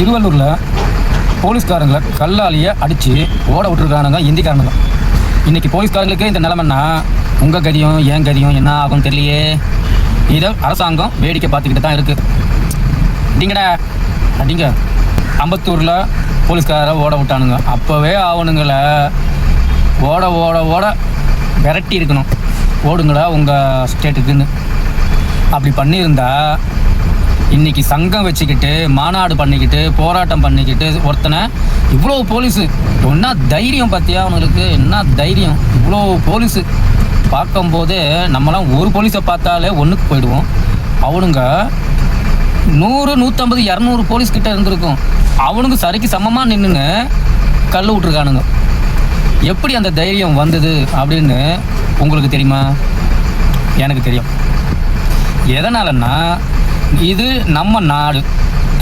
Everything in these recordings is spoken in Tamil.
திருவள்ளூரில் போலீஸ்காரங்களை கல்லாலேயே அடித்து ஓட விட்டுருக்கானுங்க இந்திக்காரங்க. தான் இன்றைக்கி போலீஸ்காரங்களுக்கு இந்த நிலமைன்னா உங்கள் கதியும் என் கதியும் என்ன ஆகும் தெரியலையே. இதை அரசாங்கம் வேடிக்கை பார்த்துக்கிட்டு தான் இருக்குது அப்படிங்கடா அப்படிங்க அம்பத்தூரில் போலீஸ்கார ஓட விட்டானுங்க. அப்போவே ஆகணுங்கள ஓட ஓட ஓட விரட்டி இருக்கணும். ஓடுங்களா உங்கள் ஸ்டேட்டுக்குன்னு. அப்படி பண்ணியிருந்தா இன்னைக்கு சங்கம் வச்சுக்கிட்டு மாநாடு பண்ணிக்கிட்டு போராட்டம் பண்ணிக்கிட்டு ஒருத்தனை இவ்வளோ போலீஸு. என்ன தைரியம் பார்த்தியா அவனுங்களுக்கு? என்ன தைரியம்? இவ்வளோ போலீஸு. பார்க்கும்போது நம்மலாம் ஒரு போலீஸை பார்த்தாலே ஒன்றுக்கு போயிடுவோம். அவனுங்க நூறு நூற்றம்பது இரநூறு போலீஸ் கிட்ட இருந்திருக்கும். அவனுங்க சரிக்கு சமமாக நின்றுன்னு கல் விட்ருக்கானுங்க எப்படி அந்த தைரியம் வந்தது அப்படின்னு உங்களுக்கு தெரியுமா? எனக்கு தெரியும். எதனாலன்னா இது நம்ம நாடு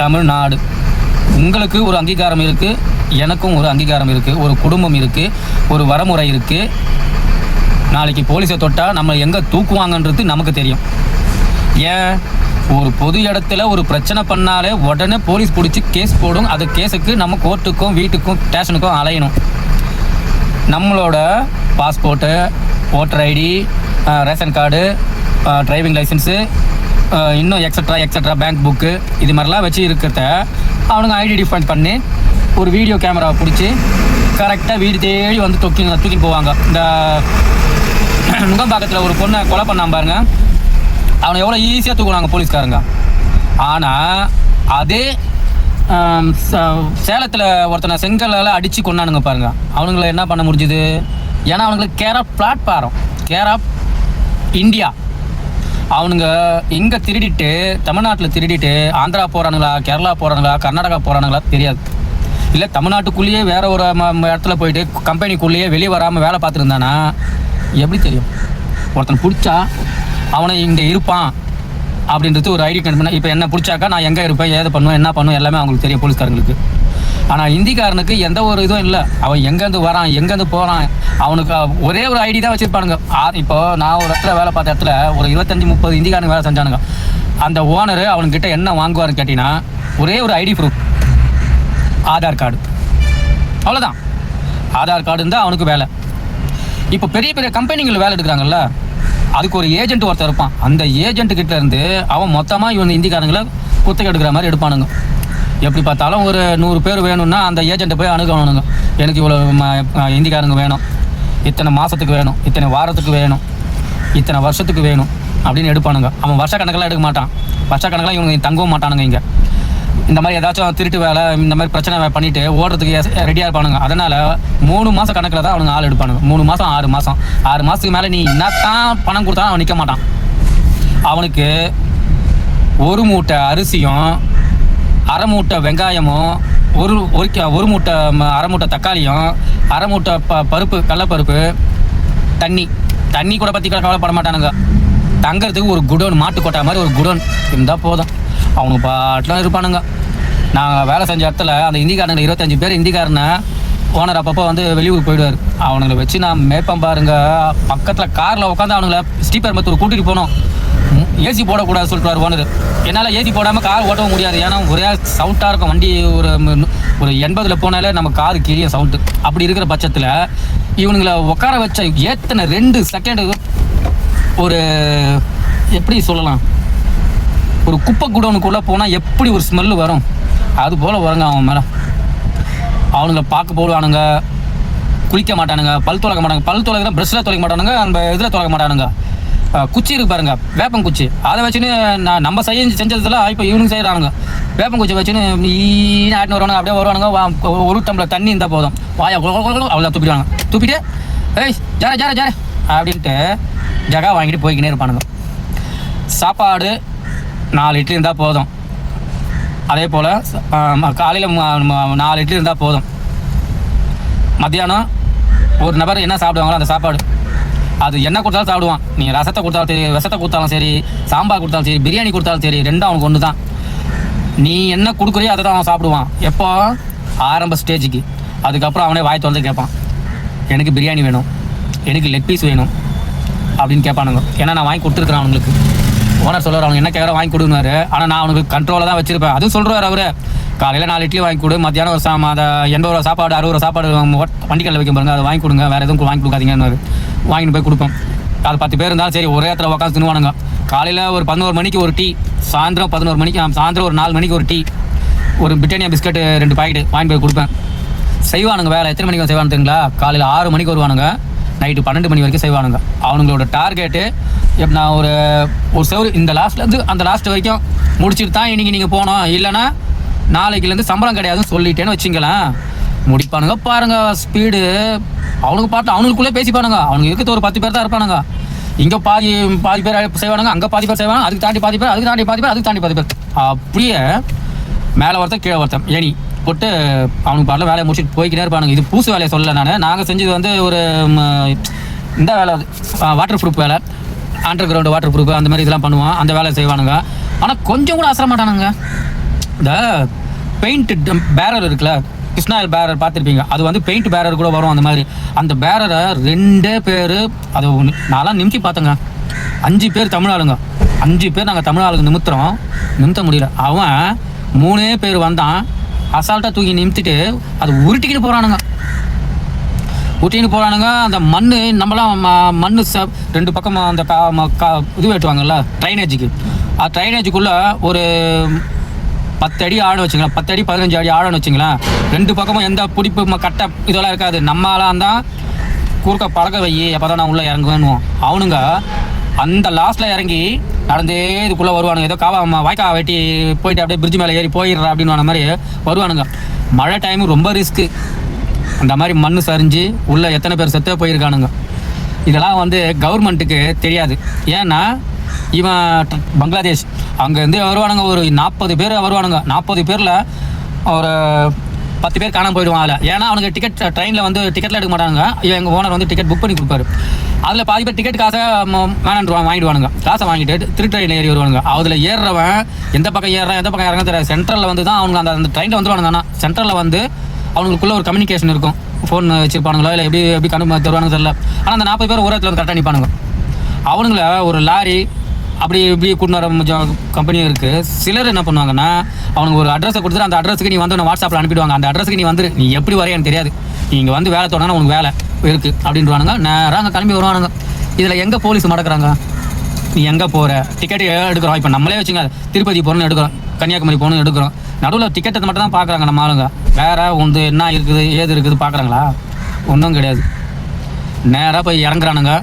தமிழ்நாடு. உங்களுக்கு ஒரு அங்கீகாரம் இருக்குது எனக்கும் ஒரு அங்கீகாரம் இருக்குது ஒரு குடும்பம் இருக்குது ஒரு வரமுறை இருக்குது நாளைக்கு போலீஸை தொட்டால் நம்ம எங்கே தூக்குவாங்கன்றது நமக்கு தெரியும். ஏன்? ஒரு பொது இடத்துல ஒரு பிரச்சனை பண்ணாலே உடனே போலீஸ் பிடிச்சி கேஸ் போடும். அது கேஸுக்கு நம்ம கோர்ட்டுக்கும் வீட்டுக்கும் ஸ்டேஷனுக்கும் அலையணும். நம்மளோட passport voter ID ration card driving licence இன்னும் எக்ஸட்ரா எக்ஸட்ரா பேங்க் புக்கு இது மாதிரிலாம் வச்சு இருக்கிறத அவனுங்க ஐடென்டிஃபை பண்ணி ஒரு வீடியோ கேமராவை பிடிச்சி கரெக்டாக வீடு தேடி வந்து தூக்கி தூக்கிட்டு போவாங்க. இந்த நுங்கம்பாக்கத்தில் ஒரு பொண்ணை கொலை பண்ணாம பாருங்க. அவனை எவ்வளோ ஈஸியாக தூக்குனாங்க போலீஸ்காரங்க. ஆனால் அதே ச- சேலத்தில் ஒருத்தனை செங்கலால் அடித்து கொண்டானுங்க பாருங்க. அவனுங்களை என்ன பண்ண முடிஞ்சுது? ஏன்னா அவனுங்களுக்கு care of platform care of India அவனுங்க எங்கே திருடிட்டு தமிழ்நாட்டில் திருடிட்டு ஆந்திரா போகிறானுங்களா கேரளா போகிறானுங்களா கர்நாடகா போகிறானுங்களா தெரியாது. இல்லை தமிழ்நாட்டுக்குள்ளேயே வேற ஒரு ம- இடத்துல போயிட்டு கம்பெனிக்குள்ளேயே வெளியே வராமல் வேலை பார்த்துருந்தானா எப்படி தெரியும்? ஒருத்தன் பிடிச்சா அவனை இங்கே இருப்பான் அப்படின்றது ஒரு ஐடி கார்டு இப்போ என்ன பிடிச்சாக்கா நான் எங்கே இருப்பேன் ஏது பண்ணுவேன் என்ன பண்ணுவேன் எல்லாமே அவங்களுக்கு தெரியும் போலீஸ்காரங்களுக்கு. ஆனால் இந்திக்காரனுக்கு எந்த ஒரு இதுவும் இல்லை. அவன் எங்கேருந்து வரான் எங்கேருந்து போகிறான் அவனுக்கு ஒரே ஒரு ஐடி தான் வச்சுருப்பானுங்க. இப்போ நான் ஒரு இடத்துல வேலை பார்த்த இடத்துல ஒரு இருபத்தஞ்சி முப்பது இந்திக்காரனுங்க வேலை செஞ்சானுங்க. அந்த ஓனர் அவனுக்கிட்ட என்ன வாங்குவாருன்னு கேட்டிங்கன்னா ஒரே ஒரு ஐடி ப்ரூஃப். ஆதார் கார்டு. அவ்வளோதான் ஆதார் கார்டு இருந்தால் அவனுக்கு வேலை. இப்போ பெரிய பெரிய கம்பெனிகள் வேலை எடுக்கிறாங்கல்ல அதுக்கு ஒரு ஏஜென்ட் ஒருத்தர் இருப்பான். அந்த ஏஜென்ட் கிட்ட இருந்து அவன் மொத்தமாக இவன் இந்திக்காரங்களை குத்தகை எடுக்கிற மாதிரி எடுப்பானுங்க. எப்படி பார்த்தாலும் ஒரு நூறு பேர் வேணும்னா அந்த ஏஜென்ட்டை போய் அணுகணுங்க. எனக்கு இவ்வளோ ம- இந்திக்காரங்க வேணும். இத்தனை மாதத்துக்கு வேணும். இத்தனை வாரத்துக்கு வேணும். இத்தனை வருஷத்துக்கு வேணும் அப்படின்னு எடுப்பானுங்க. அவன் வருஷ கணக்கெல்லாம் எடுக்க மாட்டான். வருஷ கணக்கெல்லாம் இவங்க தங்கவும் மாட்டானுங்க இங்கே. இந்த மாதிரி ஏதாச்சும் திருட்டு வேலை இந்த மாதிரி பிரச்சனை வே- பண்ணிட்டு ஓடுறதுக்கு ரெடியாக இருப்பானுங்க. அதனால் மூணு மாதம் கணக்கில் தான் அவனுங்க ஆள் எடுப்பானுங்க. மூணு மாதம் ஆறு மாதம் ஆறு மாதத்துக்கு மேலே நீ என்னத்தான் பணம் கொடுத்தாலும் அவன் நிற்க மாட்டான். அவனுக்கு ஒரு மூட்டை அரிசியும் அரை மூட்டை வெங்காயமும் ஒரு ஒரு ஒரு மூட்டை ம- அரை மூட்டை தக்காளியும் அரை மூட்டை ப பருப்பு கடலப்பருப்பு தண்ணி. தண்ணி கூட பற்றி கவலைப்பட மாட்டானுங்க. தங்கிறதுக்கு ஒரு குடோன் மாட்டு கொட்டா மாதிரி ஒரு குடோன். இருந்தால் போதும். அவங்க பாட்டெலாம் இருப்பானுங்க. நாங்கள் வேலை செஞ்ச இடத்துல அந்த இந்திக்காரங்க இருபத்தஞ்சு பேர் இந்திக்காரனை ஓனர் அப்பப்போ வந்து வெளியூர் போயிடுவார். அவனுங்களை வச்சு நான் மேய்ப்பேன் பாருங்க. பக்கத்தில் காரில் உட்காந்து அவனுங்களை ஸ்ரீபெரும்பத்தூர் கூட்டிகிட்டு போனோம். ஏசி போடக்கூடாது சொல்லிட்டு ஓனர் என்னால் ஏசி போடாமல் கார் ஓட்டவும் முடியாது. ஏன்னா ஒரே சவுண்டாக இருக்கும். வண்டி ஒரு ஒரு எண்பதில் போனாலே நம்ம காரு கிளிய சவுண்டு அப்படி இருக்கிற பட்சத்தில் இவனுங்களை உட்கார வச்ச ஏத்தனை ரெண்டு செகண்டு ஒரு எப்படி சொல்லலாம்? ஒரு குப்பை குடோனுக்குள்ளே போனால் எப்படி ஒரு ஸ்மெல்லு வரும்? அது போல் வருங்க அவன் மேலே. அவனுங்க பார்க்க போடுவானுங்க. குளிக்க மாட்டானுங்க. பல் துளக்க மாட்டாங்க பல் துளக்கிற ப்ரெஷ்ஷில் துளைக்க மாட்டானுங்க. அந்த இதில் துளக்க மாட்டானுங்க. குச்சி இருக்கு பாருங்க. வேப்பம் குச்சி. அதை வச்சுன்னு நான் நம்ம செய்யும் செஞ்சதுல இப்போ ஈவினிங் செய்கிறானுங்க வேப்பம் குச்சி வச்சுன்னு ஈன்னு ஆட்டின்னு வருவானுங்க அப்படியே வருவானுங்க வா- ஒரு டம்ளர் தண்ணி இருந்தால் போதும். வாயா அவ்வளோ துப்பிடுவாங்க துப்பிட்டு ஏய் ஜார ஜார ஜார அப்படின்ட்டு ஜகா வாங்கிட்டு போய்க்கினே இருப்பானுங்க. சாப்பாடு நாலு இட்லி இருந்தால் போதும். அதே போல் காலையில் நாலு இட்லி இருந்தால் போதும். மத்தியானம் ஒரு நபர் என்ன சாப்பிடுவாங்களோ அந்த சாப்பாடு. அது என்ன கொடுத்தாலும் சாப்பிடுவான். நீ ரசத்தை கொடுத்தாலும் சரி விஷத்தை கொடுத்தாலும் சரி சாம்பார் கொடுத்தாலும் சரி பிரியாணி கொடுத்தாலும் சரி ரெண்டும் அவனுக்கு ஒன்று தான் நீ என்ன கொடுக்குறியோ அதை தான் அவன் சாப்பிடுவான். எப்போ? ஆரம்ப ஸ்டேஜுக்கு அதுக்கப்புறம் அவனே வாய் திறந்து கேட்பான். எனக்கு பிரியாணி வேணும். எனக்கு லெக் பீஸ் வேணும். அப்படின்னு கேட்பானுங்க. ஏன்னா நான் வாங்கி கொடுத்துருக்குறேன் அவனுக்கு ஓனர் சொல்லுவார் அவனுக்கு என்ன கேட்குறோம் வாங்கி கொடுனாரு ஆனால் நான் அவனுக்கு கண்ட்ரோலாக தான் வச்சிருப்பேன். அதுவும் சொல்கிறார் அவரு. காலையில் நாலு இட்லி வாங்கி கொடு மத்தியானம் ஒரு சா அதை எண்பது ரூபா சாப்பாடு அறுபது ரூபா சாப்பாடு வண்டிக்கல்ல வைக்க பாருங்க அதை வாங்கி கொடுங்க வேறு எதுவும் வாங்கி கொடுக்காதீங்கன்னு வாங்கிட்டு போய் கொடுப்போம். அது பத்து பேர் இருந்தாலும் சரி ஒரே இடத்துல உட்காந்து தின்னுவானுங்க. காலையில் ஒரு பதினோரு மணிக்கு ஒரு டீ சாயந்தரம் பதினோரு மணிக்கு சாயந்தரம் ஒரு நாலு மணிக்கு ஒரு டீ ஒரு பிரிட்டானியா பிஸ்கட்டு ரெண்டு பாக்கெட்டு வாங்கி போய் கொடுப்பேன். செய்வானுங்க வேலை. எத்தனை மணிக்கு செய்வானு தெரியுங்களா? காலையில் ஆறு மணிக்கு வருவானுங்க. நைட்டு பன்னெண்டு மணி வரைக்கும் செய்வானுங்க. அவனுங்களோட டார்கெட்டு இப்போ நான் ஒரு ஒரு செவரு இந்த லாஸ்ட்லேருந்து அந்த லாஸ்ட் வரைக்கும் முடிச்சுட்டு தான் இன்றைக்கி நீங்கள் போகணும். இல்லைன்னா நாளைக்குலேருந்து சம்பளம் கிடையாதுன்னு சொல்லிட்டேன்னு வச்சுங்களேன். முடிப்பானுங்க பாருங்க ஸ்பீடு அவனுக்கு பார்த்து அவனுக்குள்ளே பேசிப்பானுங்க. அவனுக்கு இருக்கிறது ஒரு பத்து பேர் தான் இருப்பானுங்க. இங்கே பாதி பாதி பேர் செய்வானுங்க அங்கே பாதி பேர் செய்வாங்க அதுக்கு தாண்டி பாதி பேர் அதுக்கு தாண்டி பாதி பேர் அதுக்கு தாண்டி பாதி பேர். அப்படியே மேலே ஒருத்தன் கீழே ஒருத்தன் ஏணி போட்டு அவனுக்கு பாட்டில் வேலையை முடிச்சுட்டு போய்க்கிட்டே இருப்பானுங்க. இது பூசு வேலையை சொல்லலை நான். நாங்கள் செஞ்சது வந்து ஒரு இந்த வேலை வாட்டர் ப்ரூஃப் வேலை. அண்டர் கிரவுண்டு வாட்டர் ப்ரூஃப் அந்த மாதிரி இதெல்லாம் பண்ணுவோம் அந்த வேலை செய்வானுங்க. ஆனால் கொஞ்சம் கூட அசர மாட்டானுங்க. இந்த பெயிண்ட் பேரர் இருக்குல்ல? கிருஷ்ணாயில் பேரர் பார்த்துருப்பீங்க. அது வந்து பெயிண்ட் பேரர் கூட வரும் அந்த மாதிரி. அந்த பேரரை ரெண்டே பேர் அது நான்லாம் நிமித்தி பார்த்தேங்க. அஞ்சு பேர் தமிழ் ஆளுங்க. அஞ்சு பேர் நாங்கள் தமிழ் ஆளுங்க நிமித்துறோம். நிமித்த முடியல. அவன் மூணே பேர் வந்தான். அசால்ட்டாக தூக்கி நிமித்திட்டு அது உருட்டிக்கிட்டு போகிறானுங்க ஊட்டின்னு போகிறானுங்க அந்த மண் நம்மளாம் ம- மண்ணு ச ரெண்டு பக்கம் அந்த கா ம- கா இது வெட்டுவாங்கல்ல ட்ரைனேஜுக்கு. அது ட்ரைனேஜுக்குள்ளே ஒரு பத்து அடி ஆடு வச்சுக்கலாம் பத்து அடி பதினஞ்சு அடி ஆடுன்னு வச்சுங்களேன். ரெண்டு பக்கமும் எந்த பிடிப்பு ம- கட்டை இதெல்லாம் இருக்காது. நம்மளாம் தான் குறுக்க பழக வை அப்போ தான் நான் உள்ளே இறங்குவேன்னு அவனுங்க அந்த லாஸ்ட்டில் இறங்கி நடந்தே இதுக்குள்ளே வருவானுங்க. ஏதோ காவா வாய்க்கா வெட்டி போயிட்டு அப்படியே பிரிட்ஜ் மேலே ஏறி போயிடுறா அப்படின்னு மாதிரி வருவானுங்க. மழை டைமு ரொம்ப ரிஸ்க்கு அந்த மாதிரி மண் சரிஞ்சு உள்ளே எத்தனை பேர் செத்தே போயிருக்கானுங்க. இதெல்லாம் வந்து கவர்மெண்ட்டுக்கு தெரியாது. ஏன்னா இவன் பங்களாதேஷ். அங்கேருந்து வருவானுங்க ஒரு நாற்பது பேர் வருவானுங்க. நாற்பது பேரில் ஒரு பத்து பேர் காணாமல் போயிடுவான் அதில் ஏன்னா அவனுக்கு டிக்கெட் ட்ரெயினில் வந்து டிக்கெட்டில் எடுக்க மாட்டாங்க எங்கள் ஓனர் வந்து டிக்கெட் புக் பண்ணி கொடுப்பாரு. அதில் பாதி பேர் டிக்கெட் காசை வேணான்டுவான் வாங்கிடுவானுங்க. காசை வாங்கிட்டு திரு ட்ரெயின் ஏறி வருவானுங்க. அதில் ஏறுறவன் எந்த பக்கம் ஏறுறான் எந்த பக்கம் இறங்க தெரியாது சென்ட்ரலில் வந்து தான் அவனுக்கு அந்த அந்த ட்ரெயினில் வந்துடுவானுங்க ஆனால் சென்ட்ரலில் வந்து அவங்களுக்குள்ளே ஒரு கம்யூனிகேஷன் இருக்கும். ஃபோன் வச்சுருப்பானுங்களோ இல்லை எப்படி எப்படி கண்டு தருவானுங்க தெரியல. ஆனால் அந்த நாற்பது பேர் ஒரு இடத்துல வந்து கரெக்டாக நிற்பானுங்க அவனுங்கள ஒரு லாரி அப்படி இப்படி கூட்டின்னு வர கொஞ்சம் கம்பெனியும் இருக்குது சிலர் என்ன பண்ணுவாங்கன்னா அவனுக்கு ஒரு அட்ரஸை கொடுத்துட்டு அந்த அட்ரஸுக்கு நீ வந்து உன்னை வாட்ஸ்அப்பில் அனுப்பிடுவாங்க. அந்த அட்ரஸுக்கு நீ வந்துரு. நீ எப்படி வரைய எனக்கு தெரியாது. நீ இங்கே வந்து வேலை தொடங்கினா உனக்கு வேலை இருக்குது அப்படின்றானுங்க நேராக அங்கே கிளம்பி வருவானுங்க. இதில் எங்கே போலீஸ் மடக்குறாங்க? நீ எங்கே போகிற டிக்கெட் எடுக்கிறோம். இப்போ நம்மளே வச்சுங்க திருப்பதி போகணும்னு எடுக்கிறோம். கன்னியாகுமரி போகணும்னு எடுக்கிறோம். நடுவில் டிக்கெட்டை மட்டும் தான் பார்க்குறாங்க நம்ம ஆளுங்க. வேறு வந்து என்ன இருக்குது ஏது இருக்குது பார்க்குறாங்களா ஒன்றும் கிடையாது. நேராக போய் இறங்குறானுங்க.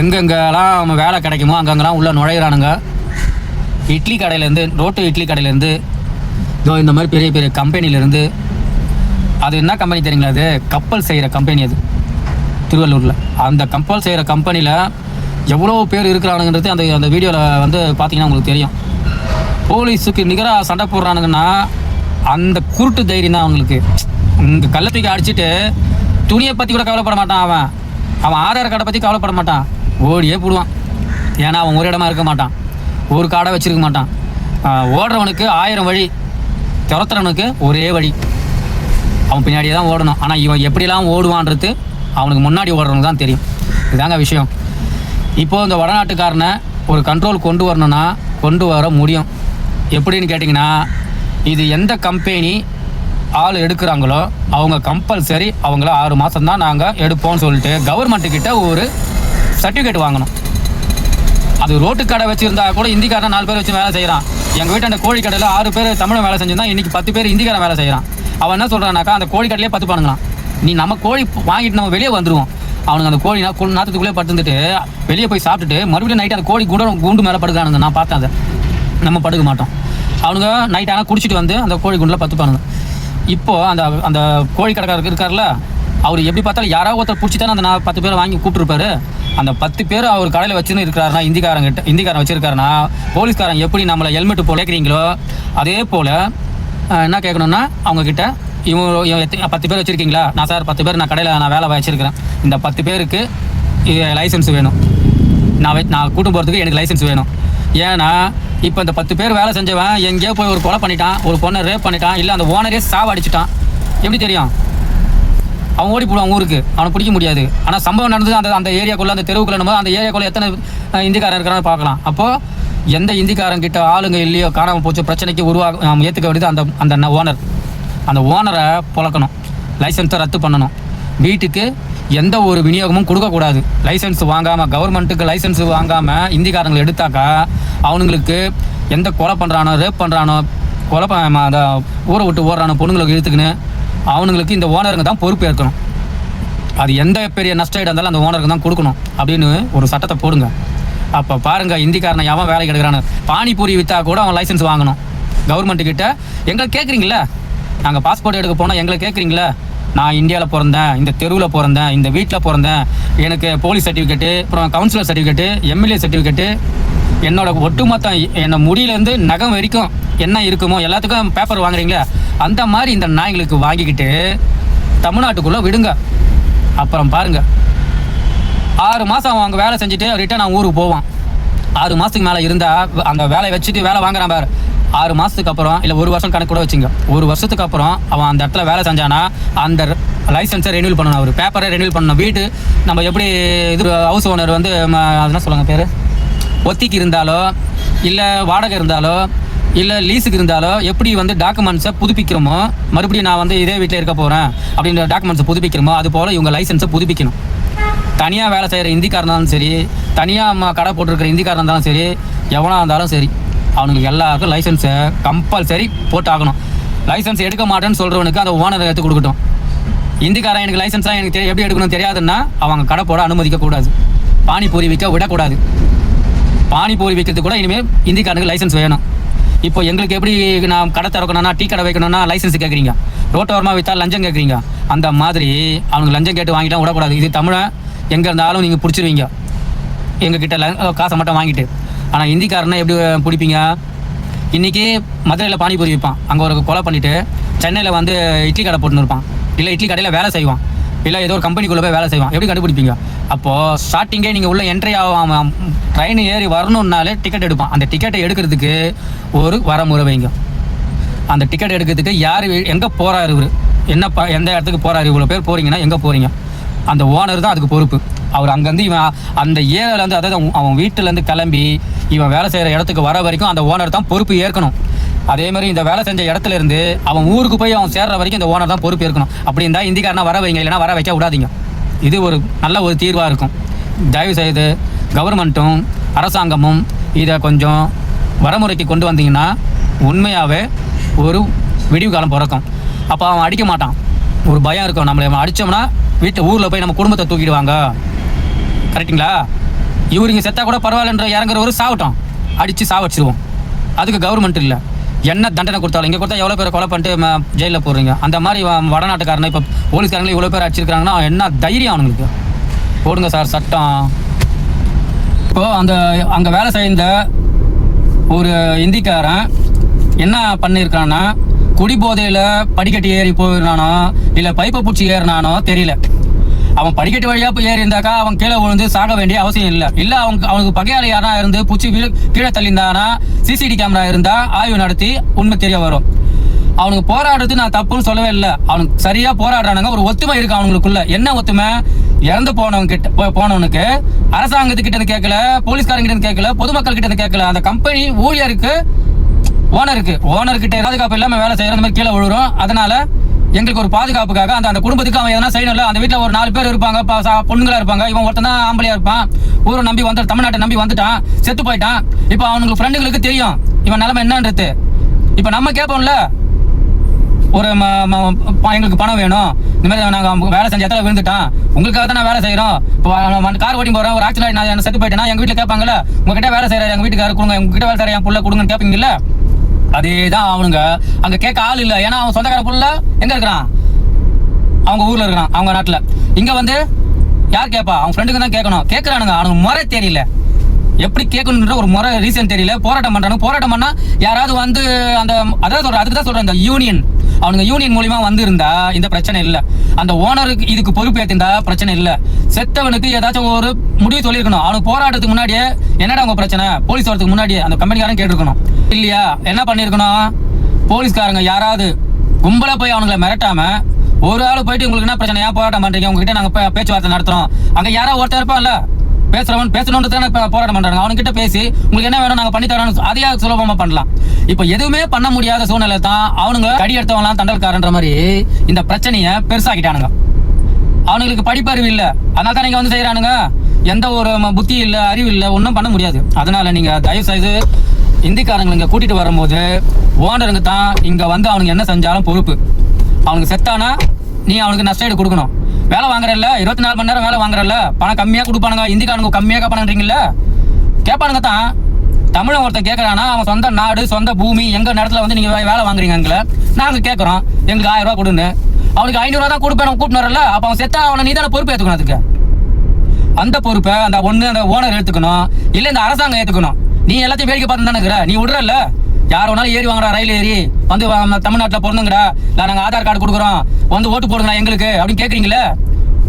எங்கெங்கெல்லாம் வேலை கிடைக்குமோ அங்கங்கெல்லாம் உள்ளே நுழையிறானுங்க. இட்லி கடையிலேருந்து ரோட்டு இட்லி கடையிலேருந்து இதோ இந்த மாதிரி பெரிய பெரிய கம்பெனிலேருந்து அது என்ன கம்பெனி தெரியுங்களா அது? கப்பல் செய்கிற கம்பெனி அது திருவள்ளூரில். அந்த கப்பல் செய்கிற கம்பெனியில் எவ்வளோ பேர் இருக்கிறானுங்கிறது அந்த அந்த வீடியோவில் வந்து பார்த்தீங்கன்னா உங்களுக்கு தெரியும். போலீஸுக்கு நிகராக சண்டை போடுறானுங்கன்னா அந்த குருட்டு தைரியம் தான் அவங்களுக்கு. இங்கே கள்ளத்துக்கு அடிச்சுட்டு துணியை பற்றி கூட கவலைப்பட மாட்டான் அவன். அவன் ஆதார் கடை பற்றி கவலைப்பட மாட்டான். ஓடியே போடுவான். ஏன்னா அவன் ஒரு இடமா இருக்க மாட்டான். ஒரு காடை வச்சிருக்க மாட்டான். ஓடுறவனுக்கு ஆயிரம் வழி துரத்துறவனுக்கு ஒரே வழி. அவன் பின்னாடியே தான் ஓடணும். ஆனால் இவன் எப்படிலாம் ஓடுவான்றது அவனுக்கு முன்னாடி ஓடுறவனுக்கு தான் தெரியும். இதுதாங்க விஷயம். இப்போது இந்த வடநாட்டுக்காரனை ஒரு கண்ட்ரோல் கொண்டு வரணும்னா கொண்டு வர முடியும். எப்படின்னு கேட்டிங்கன்னா இது எந்த கம்பெனி ஆள் எடுக்கிறாங்களோ அவங்க கம்பல்சரி அவங்கள ஆறு மாதம் தான் நாங்கள் எடுப்போம்னு சொல்லிட்டு கவர்மெண்ட்டுக்கிட்ட ஒரு சர்டிஃபிகேட் வாங்கணும். அது ரோட்டு கடை வச்சுருந்தா கூட இந்திக்காரன் நாலு பேர் வச்சு வேலை செய்கிறான் எங்கள் வீட்டு அந்த கோழிக்கடையில் ஆறு பேர் தமிழ் வேலை செஞ்சுருந்தா இன்றைக்கி பத்து பேர் இந்திக்காரன் வேலை செய்கிறான் அவன் என்ன சொல்கிறானாக்கா அந்த கோழிக்கடையிலே பத்து பண்ணுங்களான் நீ நம்ம கோழி வாங்கிட்டு நம்ம வெளியே வந்துடுவோம் அவனுங்க அந்த கோழி நா- கு- நாத்துக்குள்ளே படுத்துட்டு வெளியே போய் சாப்பிட்டுட்டு மறுபடியும் நைட்டு அந்த கோழி கூட குண்டு மேலே படுக்கிறானுங்க. நான் பார்த்தேன் அதை. நம்ம படுக்க மாட்டோம். அவனுங்க நைட் ஆனால் குடிச்சிட்டு வந்து அந்த கோழி குண்டில் பத்துப்பானுங்க இப்போ அந்த அந்த கோழி கடைக்காரருக்கு இருக்கார்ல அவர் எப்படி பார்த்தாலும் யாராவது ஒருத்தர் பிடிச்சி தானே அந்த நான் பத்து பேரை வாங்கி கூப்பிட்டுருப்பாரு. அந்த பத்து பேர் அவர் கடையில் வச்சுன்னு இருக்கிறாருனா இந்திக்காரங்கிட்ட இந்திக்காரன் வச்சுருக்காருனா போலீஸ்காரன் எப்படி நம்மளை ஹெல்மெட் போல கேட்குறீங்களோ அதே போல் என்ன கேட்கணுன்னா அவங்கக்கிட்ட இவங்க எத்தனை பத்து பேர் வச்சுருக்கீங்களா? நான் சார் பத்து பேர் நான் கடையில் நான் வேலை வச்சுருக்கிறேன். இந்த பத்து பேருக்கு லைசன்ஸ் வேணும். நான் நான் கூட்டம் போகிறதுக்கு எனக்கு லைசன்ஸ் வேணும். ஏன்னா இப்போ இந்த பத்து பேர் வேலை செஞ்சவன் எங்கேயோ போய் ஒரு கொலை பண்ணிட்டான் ஒரு பொண்ணை ரேப் பண்ணிட்டான் இல்லை அந்த ஓனரே சாவடிச்சிட்டான் எப்படி தெரியும்? அவன் ஓடி போடுவான் ஊருக்கு. அவனை பிடிக்க முடியாது. ஆனால் சம்பவம் நடந்தது அந்த அந்த ஏரியாக்குள்ளே அந்த தெருவுக்குள்ள நம்ம அந்த ஏரியாக்குள்ளே எத்தனை இந்திக்காரன் இருக்கிறான்னு பார்க்கலாம். அப்போது எந்த இந்திக்காரன் கிட்ட ஆளுங்க இல்லையோ காணாமல் போச்சு பிரச்சனைக்கு உருவாக ஏற்றுக்க வேண்டியது அந்த அந்த ஓனர் அந்த ஓனரை புழக்கணும். லைசன்ஸை ரத்து பண்ணணும். வீட்டுக்கு எந்த ஒரு விநியோகமும் கொடுக்கக்கூடாது. லைசன்ஸ் வாங்காமல் கவர்மெண்ட்டுக்கு லைசன்ஸ் வாங்காமல் இந்திக்காரங்களை எடுத்தாக்கா அவனுங்களுக்கு எந்த கொலை பண்ணுறானோ ரேப் பண்ணுறானோ கொலை அதை அந்த ஊரை விட்டு ஓடுறானோ பொண்ணுங்களுக்கு இழுத்துக்கின்னு அவனுங்களுக்கு இந்த ஓனருங்க தான் பொறுப்பு ஏற்கணும் அது எந்த பெரிய நஷ்டம் இருந்தாலும் அந்த ஓனருக்கு தான் கொடுக்கணும் அப்படின்னு ஒரு சட்டத்தை போடுங்க. அப்போ பாருங்க இந்திக்காரனை எவன் வேலைக்கு எடுக்கிறான்னு பானிபூரி விற்றா கூட அவன் லைசன்ஸ் வாங்கணும். கவர்மெண்ட்டுக்கிட்ட கிட்ட எங்களை கேட்குறீங்களே நாங்கள் பாஸ்போர்ட் எடுக்க போனால் எங்களை கேட்குறீங்களே நான் இந்தியாவில் பிறந்தேன் இந்த தெருவில் பிறந்தேன் இந்த வீட்டில் பிறந்தேன். எனக்கு போலீஸ் சர்டிஃபிகேட்டு அப்புறம் கவுன்சிலர் சர்டிஃபிகேட்டு எம்எல்ஏ சர்டிஃபிகேட்டு என்னோட ஒட்டுமொத்த என்னை முடியிலேருந்து நகம் வரைக்கும் என்ன இருக்குமோ எல்லாத்துக்கும் பேப்பர் வாங்குறீங்களே அந்த மாதிரி இந்த நாய்களுக்கு வாங்கிக்கிட்டு தமிழ்நாட்டுக்குள்ளே விடுங்க. அப்புறம் பாருங்கள் ஆறு மாதம் அவன் அங்கே வேலை செஞ்சுட்டு ரிட்டர்ன் அவன் ஊருக்கு போவான். ஆறு மாதத்துக்கு மேலே இருந்தால் அந்த வேலையை வச்சுட்டு வேலை வாங்குறான் பாரு. ஆறு மாதத்துக்கு அப்புறம் இல்லை ஒரு வருஷம் கணக்கு கூட வச்சுங்க. ஒரு வருஷத்துக்கு அப்புறம் அவன் அந்த இடத்துல வேலை செஞ்சானா அந்த லைசன்ஸை ரெனியூல் பண்ணணும் அவர் பேப்பரை ரெனியூல் பண்ணணும். வீட்டு நம்ம எப்படி இது ஹவுஸ் ஓனர் வந்து அதெல்லாம் சொல்லுங்கள் பேர்? ஒத்திக்கு இருந்தாலோ இல்லை வாடகை இருந்தாலோ இல்லை லீஸுக்கு இருந்தாலோ எப்படி வந்து டாக்குமெண்ட்ஸை புதுப்பிக்கிறோமோ மறுபடியும் நான் வந்து இதே வீட்டில் இருக்க போகிறேன் அப்படின்ற டாக்குமெண்ட்ஸை புதுப்பிக்கிறோமோ அது போல் இவங்க லைசன்ஸை புதுப்பிக்கணும். தனியாக வேலை செய்கிற இந்திக்காரன் இருந்தாலும் சரி தனியாக கடை போட்டிருக்கிற இந்திக்காரன் இருந்தாலும் சரி எவனாக இருந்தாலும் சரி அவனுக்கு எல்லாருக்கும் லைசன்ஸை கம்பல்சரி போட்டாகணும். லைசன்ஸ் எடுக்க மாட்டேன்னு சொல்கிறவனுக்கு அந்த ஓனரை எடுத்து கொடுக்கட்டும். இந்திக்காரன் எனக்கு லைசன்ஸ்லாம் எனக்கு தெரிய எப்படி எடுக்கணும்னு தெரியாதுன்னா அவங்க கடை போட அனுமதிக்கக்கூடாது பானிபூரி விற்க விடக்கூடாது. பானிபூரி விற்கிறது கூட இனிமேல் இந்திக்காரனுக்கு லைசன்ஸ் வேணும். இப்போ எங்களுக்கு எப்படி நான் கடை திறக்கணும்னா டீ கடை வைக்கணும்னா லைசன்ஸ் கேட்குறீங்க ரோட்டோரமாக விற்றா லஞ்சம் கேட்குறீங்க அந்த மாதிரி அவனுக்கு லஞ்சம் கேட்டு வாங்கிட்டா விடக்கூடாது. இது தமிழை எங்கே இருந்தாலும் நீங்கள் பிடிச்சிருவீங்க. எங்ககிட்ட ல காசை மட்டும் வாங்கிட்டு. ஆனால் ஹிந்திக்காரனா எப்படி பிடிப்பீங்க? இன்றைக்கி மதுரையில் பானிபூரி விற்பான் அங்கே ஒரு கொலை பண்ணிவிட்டு சென்னையில் வந்து இட்லி கடை போட்டுன்னு இருப்பான். இல்லை இட்லி கடையில் வேலை செய்வான். இல்லை ஏதோ ஒரு கம்பெனிக்குள்ளே போய் வேலை செய்வான். எப்படி கண்டுபிடிப்பீங்க? அப்போது ஸ்டார்டிங்கே நீங்கள் உள்ள என்ட்ரி ஆகாம ட்ரெயின் ஏறி வரணுன்னாலே டிக்கெட் எடுப்பான். அந்த டிக்கெட்டை எடுக்கிறதுக்கு ஒரு வரமுறை வைங்க அந்த டிக்கெட் எடுக்கிறதுக்கு யார் எங்கே போகிறாரு இவர்? என்ன ப எந்த இடத்துக்கு போகிறாரு இவ்வளோ பேர் போகிறீங்கன்னா எங்கே போகிறீங்க அந்த ஓனர் தான் அதுக்கு பொறுப்பு. அவர் அங்கேருந்து இவன் அந்த ஏரியாவிலேருந்து அதாவது அவன் வீட்டிலேருந்து கிளம்பி இவன் வேலை செய்கிற இடத்துக்கு வர வரைக்கும் அந்த ஓனர் தான் பொறுப்பு ஏற்கணும். அதே மாதிரி இந்த வேலை செஞ்ச இடத்துல இருந்து அவன் ஊருக்கு போய் அவன் சேர்ற வரைக்கும் இந்த ஓனர் தான் பொறுப்பு ஏற்கணும். அப்படி இருந்தால் இந்திக்காரனா வர வைங்க இல்லைன்னா வர வைக்க விடாதீங்க. இது ஒரு நல்ல ஒரு தீர்வாக இருக்கும். தயவு செய்து கவர்மெண்ட்டும் அரசாங்கமும் இதை கொஞ்சம் வரமுறைக்கு கொண்டு வந்தீங்கன்னா உண்மையாகவே ஒரு விடிவு காலம் பிறக்கும். அப்போ அவன் அடிக்க மாட்டான். ஒரு பயம் இருக்கும். நம்மளை அவன் அடித்தோம்னா வீட்டை ஊரில் போய் நம்ம குடும்பத்தை தூக்கிடுவாங்க. கரெக்டுங்களா? இவர் இங்கே செத்தா கூட பரவாயில்லன்ற இறங்குறவர் சாவட்டும் அடித்து சாவடிச்சிருவோம் அதுக்கு கவர்மெண்ட் இல்லை. என்ன தண்டனை கொடுத்தாலும் இங்கே கொடுத்தா எவ்வளோ பேரை கொலை பண்ணிட்டு ஜெயிலில் போடுறீங்க? அந்த மாதிரி வ- வடநாட்டுக்காரனை இப்போ போலீஸ்காரங்களே இவ்வளோ பேர் அடிச்சிருக்காங்கன்னா என்ன தைரியம் அவனுங்களுக்கு? போடுங்க சார் சட்டம். இப்போது அந்த அங்கே வேலை செய்த ஒரு இந்திக்காரன் என்ன பண்ணியிருக்கான்னா குடிபோதையில் படிக்கட்டு ஏறி போயிருந்தானோ இல்லை பைப்பை பிடிச்சி ஏறினானோ தெரியல. அவன் படிக்கட்டு வழியாக போய் ஏறி இருந்தாக்கா அவன் கீழே விழுந்து சாக வேண்டிய அவசியம் இல்லை. இல்லை அவனுக்கு அவனுக்கு பகையாளி யாரா இருந்து பூச்சி வீழ- கீழே தள்ளியிருந்தானா சிசிடி கேமரா இருந்தால் ஆய்வு நடத்தி உண்மை தெரிய வரும். அவனுக்கு போராடுறது நான் தப்புன்னு சொல்லவே இல்லை. அவனுக்கு சரியா போராடுறானுங்க. ஒரு ஒத்துமை இருக்கு அவனுக்குள்ள என்ன ஒத்துமை? இறந்து போனவங்க கிட்ட போனவனுக்கு. அரசாங்கத்துக்கிட்ட இருந்து கேட்கல போலீஸ்காரங்க கிட்ட இருந்து கேட்கல பொதுமக்கள் கிட்ட இருந்து கேட்கல அந்த கம்பெனி ஊழியருக்கு ஓனருக்கு ஓனர்கிட்ட பாதுகாப்பு இல்லாம வேலை செய்யற மாதிரி கீழே விழுறோம். அதனால எங்களுக்கு ஒரு பாதுகாப்புக்காக அந்த அந்த குடும்பத்துக்கு அவன் எதனா செய்யணும்ல அந்த வீட்டில் ஒரு நாலு பேர் இருப்பாங்க சா- பொண்ணுங்களா இருப்பாங்க இவன் ஒருத்தன் தான் ஆம்பளையா இருப்பான் ஊரை நம்பி வந்து தமிழ்நாட்டை நம்பி வந்துட்டான் செத்து போயிட்டான். இப்போ அவனுக்கு ஃப்ரெண்டுங்களுக்கு தெரியும் இவன் நிலைமை என்னன்றது. இப்போ நம்ம கேட்போம்ல ஒரு ம- எங்களுக்கு பணம் வேணும் இந்த மாதிரி நாங்கள் வேலை செஞ்ச இடத்துல விழுந்துட்டான் உங்களுக்காக தான் நான் வேலை செய்கிறோம் இப்போ கார் ஓட்டி போகிறேன் ஒரு ஆக்சிடென்ட் நான் செத்து போயிட்டேன்னா எங்கள் வீட்டில் கேட்பாங்கல்ல உங்ககிட்ட வேலை செய்கிற எங்கள் வீட்டுக்காரர் கொடுங்க உங்ககிட்ட வேலை செய்கிற என் புள்ள கொடுங்கன்னு கேட்பீங்கல்ல அதே தான் அவனுங்க. அங்கே கேட்க ஆள் இல்லை. ஏன்னா அவன் சொந்தக்கார புள்ள. எங்கே இருக்கிறான்? அவங்க ஊரில் இருக்கிறான். அவங்க நாட்டில். இங்கே வந்து யார் கேட்பா அவன் ஃப்ரெண்டுக்கு தான் கேட்கணும். கேட்குறானுங்க. அவனுக்கு முறை தெரியல. எப்படி கேட்கணுன்ற ஒரு முறை ரீசன் தெரியல. போராட்டம் பண்றாங்க போராட்டம் பண்ணா யாராவது வந்து அந்த அதான் சொல்றேன் அதுக்கு தான் சொல்றேன் இந்த யூனியன் அவனுங்க யூனியன் மூலியமா வந்து இருந்தா இந்த பிரச்சனை இல்ல. அந்த ஓனருக்கு இதுக்கு பொறுப்பு ஏத்திருந்தா பிரச்சனை இல்ல. செத்தவனுக்கு ஏதாச்சும் ஒரு முடிவு சொல்லியிருக்கணும். அவனுக்கு போராட்டத்துக்கு முன்னாடியே என்னடா உங்க பிரச்சனை? போலீஸ் வரதுக்கு முன்னாடியே அந்த கம்பெனிக்காரன் கேட்டிருக்கணும். இல்லையா? என்ன பண்ணிருக்கணும் போலீஸ்காரங்க யாராவது கும்பலாக போய் அவனுங்களை மிரட்டாம ஒரு ஆள் போயிட்டு உங்களுக்கு என்ன பிரச்சனை ஏன் போராட்டம் பண்றீங்க? உங்ககிட்ட நாங்க பேச்சுவார்த்தை நடத்துறோம். அங்க யாராவது ஒருத்தர் இருப்பான்ல பேசுறவன் பேசணுன்றதுக்கான ப- போராட்டம் பண்றாங்க அவன்கிட்ட பேசி உங்களுக்கு என்ன வேணும்? நாங்க பண்ணி தரோம் அதையா சுலபமா பண்ணலாம். இப்போ எதுவுமே பண்ண முடியாத சூழ்நிலை தான் அவனுங்க கடி எடுத்தவங்களாம் தண்டல்காரன்ற மாதிரி இந்த பிரச்சனையை பெருசாக்கிட்டானுங்க. அவனுங்களுக்கு படிப்பறிவு இல்லை. அதனால தான் நீங்க வந்து செய்யறானுங்க எந்த ஒரு புத்தி இல்லை அறிவு இல்லை ஒன்றும் பண்ண முடியாது. அதனால நீங்க தயவு செய்து இந்திக்காரங்களை இங்கே கூட்டிட்டு வரும்போது ஓனருங்க தான் இங்க வந்து அவனுக்கு என்ன செஞ்சாலும் பொறுப்பு. அவனுக்கு செத்தானா நீ அவனுக்கு நஷ்டம் கொடுக்கணும். வேலை வாங்குறல்ல? இருபத்தி நாலு மணி நேரம் வேலை வாங்குறல்ல? பணம் கம்மியாக கொடுப்பானுங்க. இந்திக்கானுங்க கம்மியாக கேட்பானுன்றீங்கல்ல கேட்பானுங்க தான். தமிழன் ஒருத்தன் கேட்குறானா அவன் சொந்த நாடு சொந்த பூமி எங்கள் நேரத்தில் வந்து நீங்கள் வே- வேலை வாங்குறீங்க எங்களை நாங்கள் கேட்குறோம் எங்களுக்கு ஆயிரம் ரூபா கொடுன்னு. அவனுக்கு ஐநூறுரூவா தான் கொடுப்பேன் கூட்டிட்டு வரல அப்போ அவன் செத்தா அவனை நீ தானே பொறுப்பு ஏற்றுக்கணும் அதுக்கு. அந்த பொறுப்பை அந்த ஒன்று அந்த ஓனர் ஏற்றுக்கணும் இல்லை இந்த அரசாங்கம் ஏற்றுக்கணும் நீ எல்லாத்தையும் வேடிக்கை பார்த்து தானே இருக்கிற? நீ விடுறல யார் வேணாலும் ஏறி வாங்கடா ரயில் ஏறி. வந்து தமிழ்நாட்டில் நம்ம தமிழ்நாட்டுல பிறந்துங்கடா இல்ல நாங்கள் ஆதார் கார்டு கொடுக்குறோம். வந்து ஓட்டு போடுங்கடா எங்களுக்கு அப்படின்னு கேட்குறீங்களே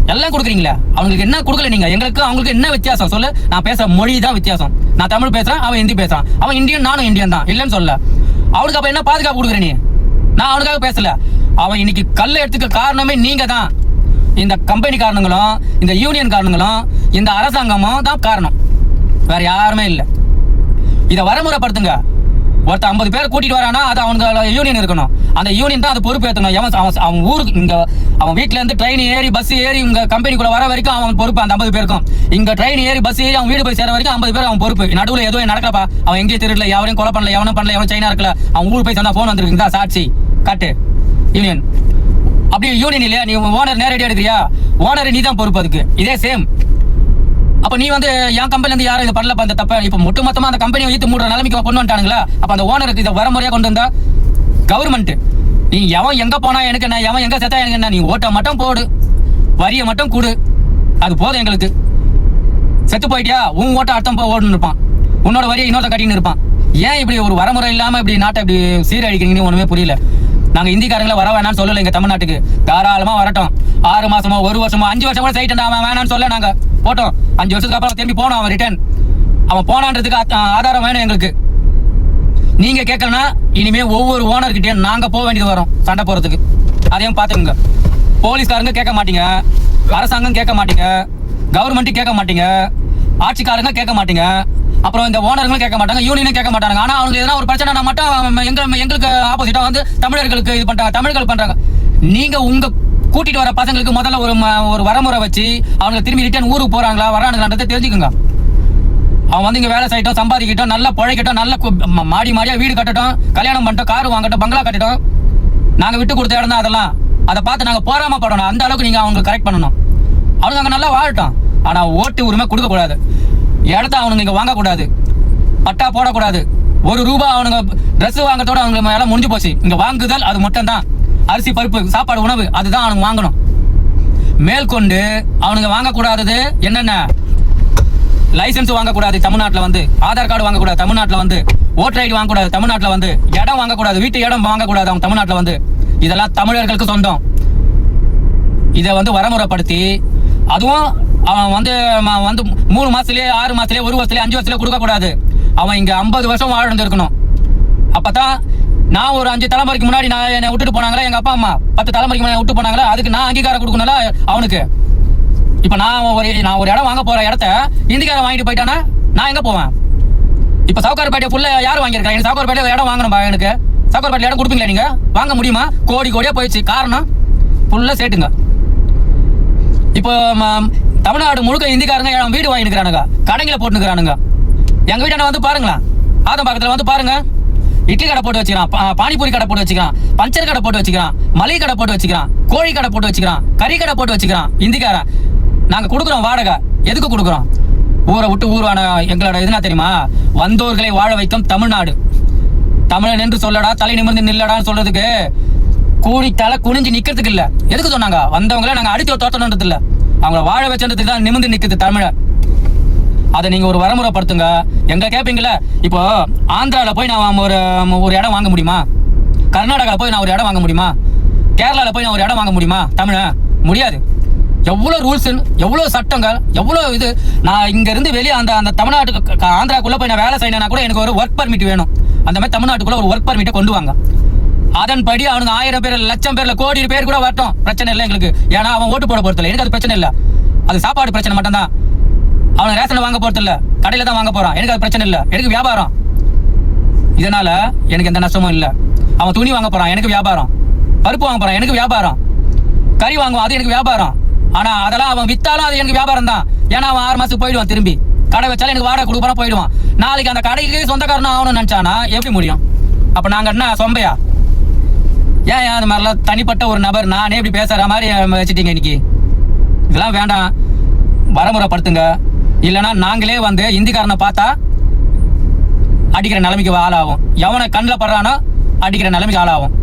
எல்லாம் கொடுக்குறீங்களே? அவங்களுக்கு என்ன கொடுக்கல நீங்க? எங்களுக்கு அவங்களுக்கு என்ன வித்தியாசம்? சொல்லு. நான் பேசுற மொழி தான் வித்தியாசம். நான் தமிழ் பேசுறேன் அவன் ஹிந்தி பேசுறான். அவன் இந்தியன் நானும் இந்தியன் தான். இல்லைன்னு சொல்ல. அவனுக்கு அப்ப என்ன பாதுகாப்பு கொடுக்குற நீ? நான் அவனுக்காக பேசல. அவன் இன்னைக்கு கல்லை எடுத்துக்க காரணமே நீங்க தான். இந்த கம்பெனி காரணங்களும் இந்த யூனியன் காரணங்களும் இந்த அரசாங்கமும் தான் காரணம். வேற யாருமே இல்லை. இதை வரமுறைப்படுத்துங்க. ஒருத்தன் ஐம்பது பேர் கூட்டிட்டு வரானா அது அவனுக்கு யூனியன் இருக்கணும். அந்த யூனியன் தான் அது பொறுப்பேற்றணும். எவன் அவன் அவன் ஊருக்கு இங்க அவன் வீட்டுல இருந்து ட்ரெயின் ஏறி பஸ் ஏறி இங்க கம்பெனிக்குள்ள வர வரைக்கும் அவன் பொறுப்பு அந்த ஐம்பது பேருக்கும். இங்க ட்ரெயின் ஏறி பஸ் ஏறி அவன் வீடு போய் சேர வரைக்கும் ஐம்பது பேர் அவன் பொறுப்பு. நடுவில் எதுவும் நடக்கப்பா அவன் எங்கேயும் தெரியல எவரையும் கொலை பண்ணல எவனும் பண்ணல எவனும் சைனா இருக்கல. அவன் ஊர் போய் சொன்னா போன் வந்திருக்குதா சாட்சி. காட்டு யூனியன் அப்படி யூனியன் இல்லையா? நீ ஓனர் நேரடியாக எடுக்கிறியா? ஓனர் நீ தான் பொறுப்பு அதுக்கு. இதே சேம் அப்ப நீ வந்து என் கம்பெனில இருந்து யாரும் இது பண்ணலப்பா அந்த தப்ப இப்ப ஒட்டு மொத்தமா அந்த கம்பெனியை வைத்து மூடுற நிலைமைக்கு கொண்டு வந்துட்டானுங்களா? அப்ப அந்த ஓனருக்கு இதை வரமுறையா கொண்டு வந்தா கவர்மெண்ட் நீ எவன் எங்க போனா எனக்கு என்ன எவன் எங்க செத்தா எனக்கு என்ன நீ ஓட்ட மட்டும் போடு வரியை மட்டும் கொடு. அது போதும் எங்களுக்கு. செத்து போயிட்டியா? உன் ஓட்ட அர்த்தம் போ ஓடுன்னு இருப்பான். உன்னோட வரியை இன்னொருத்த கட்டின்னு இருப்பான். ஏன் இப்படி ஒரு வரமுறை இல்லாம இப்படி நாட்டை இப்படி சீரழிக்கிறீங்கன்னு ஒண்ணுமே புரியல. நாங்க இந்திக்காரங்களை வர வேணாம்னு சொல்லல எங்க தமிழ்நாட்டுக்கு. தாராளமா வரட்டும். ஆறு மாசமா ஒரு வருஷமா அஞ்சு வருஷமா சைட்டு வேணாம்னு சொல்ல நாங்க. போட்டோம். அஞ்சு வருஷத்துக்கு அப்புறம் திரும்பி போனோம் அவன் ரிட்டர்ன் அவன் போனான்றதுக்கு ஆ- ஆதாரம் வேணும் எங்களுக்கு. நீங்க கேட்கலனா இனிமே ஒவ்வொரு ஓனர்கிட்டயும் நாங்க போக வேண்டியது வரும் சண்டை போறதுக்கு. அதையும் பாத்துக்கோங்க போலீஸ்காரங்க கேட்க மாட்டீங்க. அரசாங்கம் கேட்க மாட்டீங்க. கவர்மெண்ட் கேட்க மாட்டீங்க. ஆட்சிக்காரங்க கேட்க மாட்டீங்க. அப்புறம் இந்த ஓனர்களும் கேட்க மாட்டாங்க. யூனியனும் கேட்க மாட்டாங்க. ஆனா அவங்களுக்கு எதனா ஒரு பிரச்சனை மட்டும் எங்க எங்களுக்கு ஆப்போசிட்டா வந்து தமிழர்களுக்கு இது பண்றாங்க தமிழர்கள் பண்றாங்க. நீங்க உங்க கூட்டிட்டு வர பசங்களுக்கு முதல்ல ஒரு ஒரு வரமுறை வச்சு அவங்க திரும்பி ரிட்டர்ன் ஊருக்கு போறாங்களா வரானுங்களான்றதை தெரிஞ்சுக்கோங்க. அவன் வந்து இங்க வேலை செய்யட்டும் சம்பாதிக்கட்டும் நல்லா பிழைக்கட்டும் நல்ல கு- மாடி மாடியா வீடு கட்டட்டும் கல்யாணம் பண்ணிட்டோம் கார் வாங்கட்டும் பங்களா கட்டட்டும். நாங்க விட்டு கொடுத்த இடம் தான் அதெல்லாம். அதை பார்த்து நாங்க போராம படணும். அந்த அளவுக்கு நீங்க அவங்களுக்கு கரெக்ட் பண்ணணும். அவனுங்க அங்கே நல்லா வாழட்டும். ஆனா ஓட்டு உரிமை கொடுக்க கூடாது. இடத்த அவனுங்க இங்க வாங்கக்கூடாது. பட்டா போடக்கூடாது. ஒரு ரூபா அவனுங்க ட்ரெஸ் வாங்கத்தோட அவங்க மேல முடிஞ்சு போச்சு. இங்க வாங்குதல் அது மட்டும்தான். அரிசி பருப்பு சாப்பாடு உணவு அதுதான் அவனுங்க வாங்கணும். மேற்கொண்டு அவனுங்க வாங்கக்கூடாதது என்னென்ன? லைசென்ஸ் வாங்கக்கூடாது தமிழ்நாட்டில் வந்து. ஆதார் கார்டு வாங்கக்கூடாது தமிழ்நாட்டில் வந்து. ஓட்டர் ஐடி வாங்கக்கூடாது தமிழ்நாட்டில் வந்து. இடம் வாங்கக்கூடாது. வீட்டு இடம் வாங்கக்கூடாது அவங்க தமிழ்நாட்டில் வந்து. இதெல்லாம் தமிழர்களுக்கு சொந்தம். இதை வந்து வரமுறைப்படுத்தி அதுவும் அவன் வந்து வந்து மூணு மாசத்துலயே ஆறு மாசத்துலயே ஒரு வருஷத்துலயே அஞ்சு வருஷத்துல கொடுக்கக்கூடாது. அவன் இங்க ஐம்பது வருஷம் வாழ்ந்து இருக்கணும் அப்பதான் நான் ஒரு அஞ்சு தலைமுறைக்கு முன்னாடி நான் என்னை விட்டுட்டு போனாங்களா? எங்க அப்பா அம்மா. பத்து தலைமுறைக்கு முன்னாடி விட்டு போனாங்களா? அதுக்கு நான் அங்கீகாரம் கொடுக்கணும்ல அவனுக்கு? இப்ப நான் ஒரு நான் ஒரு இடம் வாங்க போற இடத்த இந்திக்காரன் வாங்கிட்டு போயிட்டானா? நான் எங்க போவேன்? இப்ப சவுகார்பேட்டை ஃபுல்லா யார் வாங்கியிருக்காங்க எனக்கு சவுகார்பேட்டை இடம் வாங்கணும்பா எனக்கு. சவுகார்பேட்டை இடம் கொடுப்பீங்களா நீங்க? வாங்க முடியுமா? கோடி கோடியா போயிடுச்சு. காரணம்? ஃபுல்லா சேட்டுங்க. இப்போ ம- தமிழ்நாடு முழுக்க இந்திக்காரங்க வீடு வாங்கிருக்கிறானுங்க கடைங்களை போட்டுக்கிறானுங்க எங்க வீட்டாண்ட வந்து பாருங்களேன். ஆதம் பக்கத்துல வந்து பாருங்க. இட்லி கடை போட்டு வச்சுக்கிறான். பானிபூரி கடை போட்டு வச்சுக்கிறான். பஞ்சர் கடை போட்டு வச்சுக்கிறான். மளிகை கடை போட்டு வச்சுக்கிறான். கோழி கடை போட்டு வச்சுக்கிறான். கறி கடை போட்டு வச்சுக்கிறான். இந்திக்காரன். நாங்க கொடுக்குறோம் வாடகை. எதுக்கு கொடுக்குறோம்? ஊரை விட்டு ஊரான எங்களோட இதுனா தெரியுமா? வந்தோர்களை வாழ வைக்கும் தமிழ்நாடு. தமிழன் என்று சொல்லடா தலை நிமிர்ந்து நில்லடான்னு சொல்றதுக்கு கூடி தலை குனிஞ்சு நிக்கிறதுக்கு இல்ல. எதுக்கு சொன்னாங்க? வந்தவங்கள நாங்க அடித்து தோத்தணுன்றது இல்ல அவங்கள வாழ வச்சதுக்கு தான் நிமிர்ந்து நிக்குது தமிழை அதை நீங்க ஒரு வரமுறைப்படுத்துங்க. எங்க கேப்பீங்கல்ல? இப்போ ஆந்திரால போய் நான் ஒரு ஒரு இடம் வாங்க முடியுமா? கர்நாடகா போய் நான் ஒரு இடம் வாங்க முடியுமா? கேரளால போய் நான் ஒரு இடம் வாங்க முடியுமா? தமிழ? முடியாது. எவ்வளோ ரூல்ஸ் எவ்வளோ சட்டங்கள் எவ்வளோ இது? நான் இங்க இருந்து வெளியே அந்த அந்த தமிழ்நாட்டுக்கு க- ஆந்திராக்குள்ள போய் நான் வேலை செய்யணும்னா கூட எனக்கு ஒரு ஒர்க் பர்மிட் வேணும். அந்த மாதிரி தமிழ்நாட்டுக்குள்ள ஒரு ஒர்க் பர்மிட்டை கொண்டு வாங்க. அதன்படி அவனுக்கு ஆயிரம் பேர் லட்சம் பேர்ல கோடி பேர் கூட வரட்டும். பிரச்சனை இல்லை எங்களுக்கு. ஏன்னா அவன் ஓட்டு போட பொறுத்தல எனக்கு அது பிரச்சனை இல்லை. அது சாப்பாடு பிரச்சனை மட்டும்தான். அவனுக்கு ரேஷன்ல வாங்க போறது இல்ல. கடையில தான் வாங்க போறான். எனக்கு அது பிரச்சனை இல்ல. எனக்கு வியாபாரம். இதனால எனக்கு எந்த நஷ்டமும் இல்ல. அவன் துணி வாங்க போறான். எனக்கு வியாபாரம். பருப்பு வாங்க போறான். எனக்கு வியாபாரம். கறி வாங்குவான். அது எனக்கு வியாபாரம். ஆனா அதெல்லாம் அவன் வித்தாலும் அது எனக்கு வியாபாரம் தான். ஏன்னா அவன் ஆறு மாசத்துக்கு போயிடுவான் திரும்பி. கடை வச்சாலும் எனக்கு வாடகை கொடுப்பா போயிடுவான். நாளைக்கு அந்த கடைக்கு சொந்தக்காரனும் ஆகணும்னு நினைச்சானா எப்படி முடியும்? அப்ப நாங்க என்ன சொம்பையா? ஏன் ஏன் அந்த மாதிரிலாம் தனிப்பட்ட ஒரு நபர் நானே இப்படி பேசுற மாதிரி வச்சுட்டீங்க இன்னைக்கு? இதெல்லாம் வேண்டாம். வரமுறைப்படுத்துங்க. இல்லைன்னா நாங்களே வந்து இந்திக்காரனை பார்த்தா அடிக்கிற நிலைமைக்கு ஆளாகும். எவனை கண்ணில் படுறானோ அடிக்கிற நிலைமைக்கு ஆளாகும்.